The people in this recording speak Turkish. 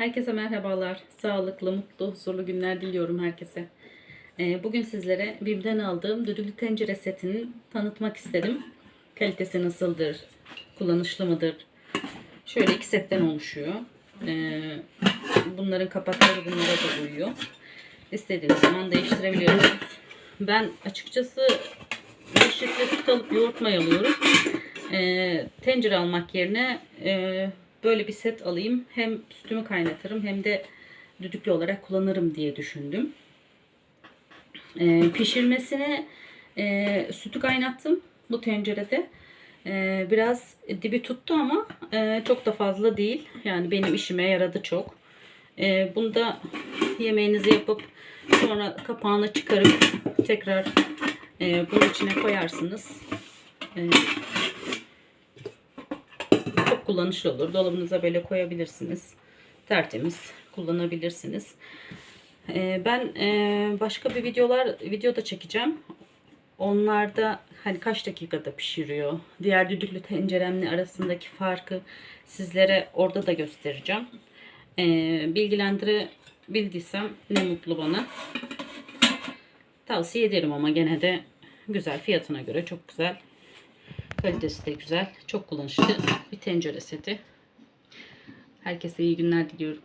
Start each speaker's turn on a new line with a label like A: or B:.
A: Herkese merhabalar. Sağlıklı, mutlu, huzurlu günler diliyorum herkese. Ee, Bugün sizlere BİM'den aldığım düdüklü tencere setini tanıtmak istedim. Kalitesi nasıldır? Kullanışlı mıdır? Şöyle iki setten oluşuyor. Ee, Bunların kapakları bunlara da uyuyor. İstediğiniz zaman değiştirebiliyorsunuz. Ben açıkçası litre süt alıp yoğurt mayalıyorum. Ee, tencere almak yerine e, böyle bir set alayım. Hem sütümü kaynatırım hem de düdüklü olarak kullanırım diye düşündüm. Ee, pişirmesine e, sütü kaynattım bu tencerede. Ee, biraz dibi tuttu ama e, çok da fazla değil. Yani benim işime yaradı çok. Ee, bunda yemeğinizi yapıp sonra kapağını çıkarıp tekrar e, bunun içine koyarsınız. Çok kullanışlı olur. Dolabınıza böyle koyabilirsiniz. Tertemiz kullanabilirsiniz. Ee, ben e, başka bir videolar video da çekeceğim. Onlarda hani kaç dakikada pişiriyor, diğer düdüklü tenceremle arasındaki farkı sizlere orada da göstereceğim. Ee, bilgilendirebildiysem ne mutlu bana. Tavsiye ederim ama gene de güzel fiyatına göre çok güzel. Kalitesi de güzel. Çok kullanışlı bir tencere seti. Herkese iyi günler diliyorum.